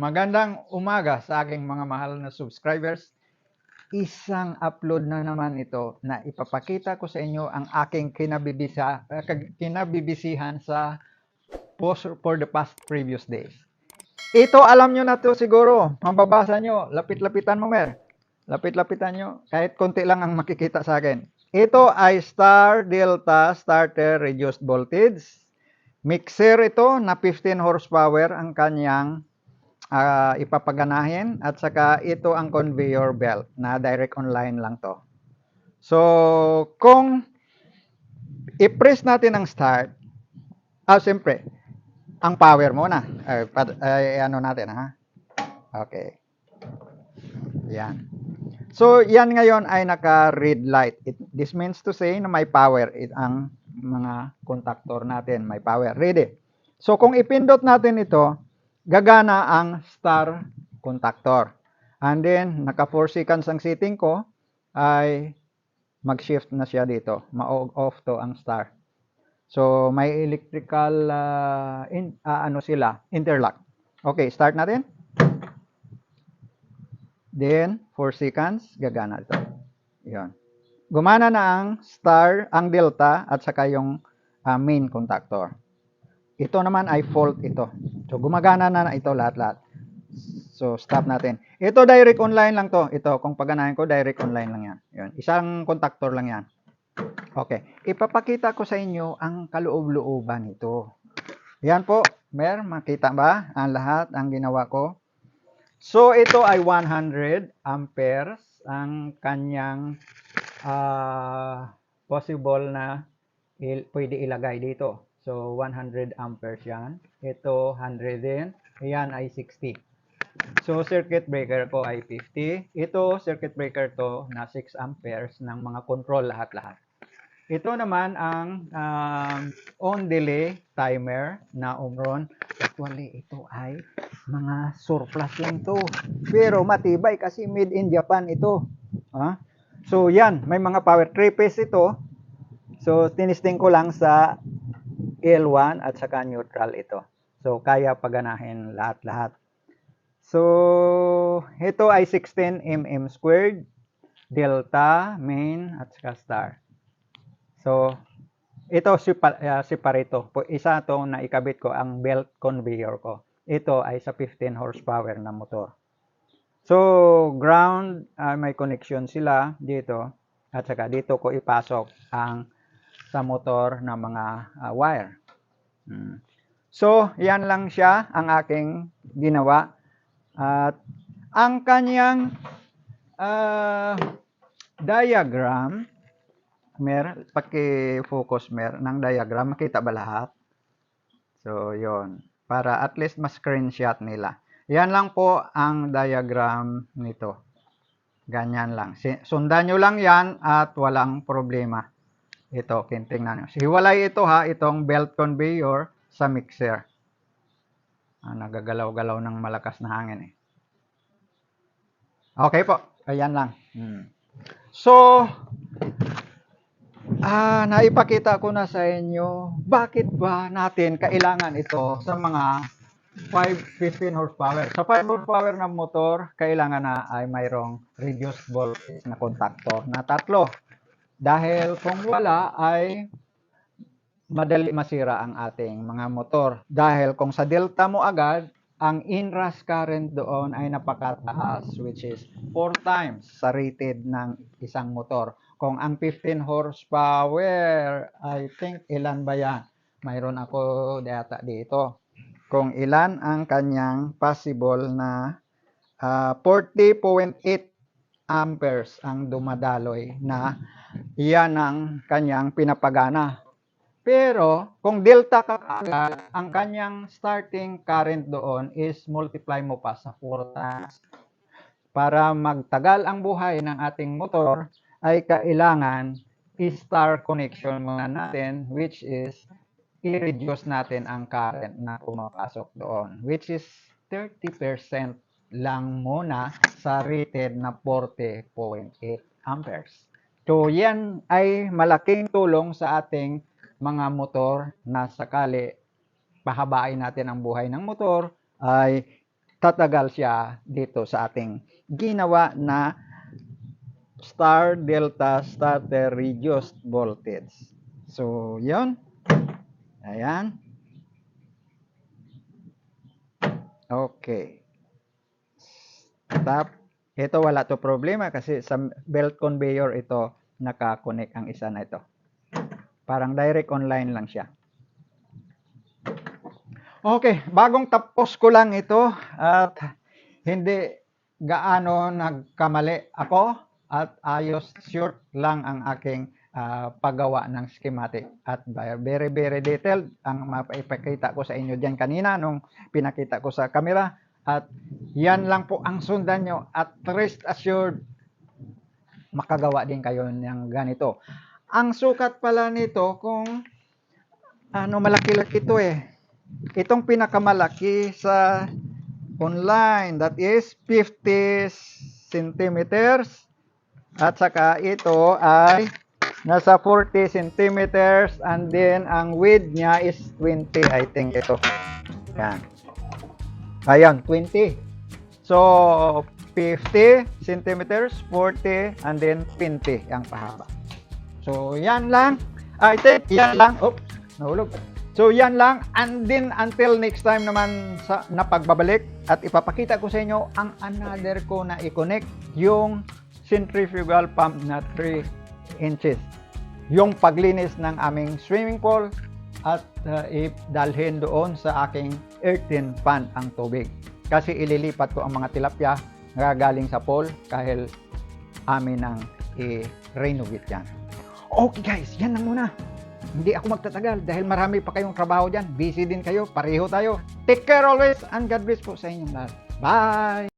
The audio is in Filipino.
Magandang umaga sa aking mga mahal na subscribers. Isang upload na naman ito na ipapakita ko sa inyo ang aking kinabibisa, eh, kinabibisihan sa post for the past previous days. Ito alam nyo na to siguro. Mababasa nyo. Lapit-lapitan mo, Mer. Lapit-lapitan nyo. Kahit konti lang ang makikita sa akin. Ito ay star delta starter reduced voltage. Mixer ito na 15 horsepower ang kanyang ah, ipapaganahin at saka ito ang conveyor belt na direct online lang to. So, kung i-press natin ang start, ah, siyempre, ang power muna. Ay, pa- ay, ano natin, ha? Okay. Yan. So, yan ngayon ay naka-red light. It, this means to say na may power it, ang mga contactor natin. May power. Ready. So, kung ipindot natin ito, gagana ang star contactor. And then, naka 4 seconds ang setting ko, ay mag-shift na siya dito. Ma-off to ang star. So, may electrical, ah, in, ah, ano sila, interlock. Okay, start natin. Then, 4 seconds, gagana ito. Yun. Gumana na ang star, ang delta, at saka yung ah, main contactor. Ito naman ay fault ito. So, gumagana na ito lahat-lahat. So, stop natin. Ito direct online lang to. Ito, kung paganahin ko, direct online lang yan. Yun. Isang contactor lang yan. Okay. Ipapakita ko sa inyo ang kaloob-looban nito. Yan po. Mer, makita ba ang lahat ang ginawa ko? So, ito ay 100 amperes ang kanyang ah, possible na il- pwede ilagay dito. So, 100 amperes yan. Ito, 100 din. Yan ay 60. So, circuit breaker ko ay 50. Ito, circuit breaker to na 6 amperes ng mga control lahat-lahat. Ito naman ang um, on delay timer na Omron. Actually, ito ay mga surplus lang to. Pero matibay kasi made in Japan ito. Ha? So, yan. May mga power. 3 phase ito. So, tinisting ko lang sa L1 at saka neutral ito. So, kaya paganahin lahat-lahat. So, ito ay 16 mm squared, delta, main, at saka star. So, ito sipa, uh. Po, Isa to na ikabit ko ang belt conveyor ko. Ito ay sa 15 horsepower na motor. So, ground, ah, may connection sila dito. At saka dito ko ipasok ang sa motor na mga ah, wire. Mm. So, yan lang siya ang aking ginawa. At ang kanyang ah, diagram, mer, paki-focus mer ng diagram, makita ba lahat? So, yon Para at least ma-screenshot nila. Yan lang po ang diagram nito. Ganyan lang. Sundan nyo lang yan at walang problema. Ito, tingnan nyo. Hiwalay ito ha, itong belt conveyor sa mixer. Ah, nagagalaw-galaw ng malakas na hangin eh. Okay po, ayan lang. Hmm. So, ah, naipakita ko na sa inyo, bakit ba natin kailangan ito sa mga 5, 15 horsepower. Sa 5 horsepower na motor, kailangan na ay mayroong reduced voltage na contactor na tatlo. Dahil kung wala ay madali masira ang ating mga motor. Dahil kung sa delta mo agad, ang inrush current doon ay napakataas which is 4 times sa rated ng isang motor. Kung ang 15 horsepower, I think ilan ba yan? Mayroon ako data dito. Kung ilan ang kanyang possible na 40.8 amperes ang dumadaloy na iyan ang kanyang pinapagana. Pero kung delta ka kaagad, ang kanyang starting current doon is multiply mo pa sa 4 times. Para magtagal ang buhay ng ating motor, ay kailangan i-star connection muna natin which is i-reduce natin ang current na pumapasok doon which is 30% lang muna sa rated na 40.8 amperes. So yan ay malaking tulong sa ating mga motor na sakali pahabain natin ang buhay ng motor ay tatagal siya dito sa ating ginawa na star delta starter reduced voltage. So, yun. Ayan. Okay. Stop. Ito wala to problema kasi sa belt conveyor ito nakakonect ang isa na ito. Parang direct online lang siya. Okay, bagong tapos ko lang ito at hindi gaano nagkamali ako at ayos short lang ang aking ah, paggawa ng schematic at very very detailed ang mapaipakita ko sa inyo diyan kanina nung pinakita ko sa camera at yan lang po ang sundan nyo at rest assured makagawa din kayo ng ganito. Ang sukat pala nito kung ano malaki-laki ito eh. Itong pinakamalaki sa online that is 50 centimeters at saka ito ay nasa 40 centimeters and then ang width niya is 20 I think ito. Yan. Ayan, 20. So, 50 centimeters, 40, and then 20 ang pahaba. So, yan lang. I think, yan lang. Oops, nahulog. So, yan lang. And then, until next time naman sa napagbabalik at ipapakita ko sa inyo ang another ko na i-connect yung centrifugal pump na 3 inches. Yung paglinis ng aming swimming pool at uh, idalhin doon sa aking earthen pan ang tubig. Kasi ililipat ko ang mga tilapia na galing sa pool dahil amin ang i-renovate yan. Okay guys, yan lang muna. Hindi ako magtatagal dahil marami pa kayong trabaho dyan. Busy din kayo, pareho tayo. Take care always and God bless po sa inyong lahat. Bye!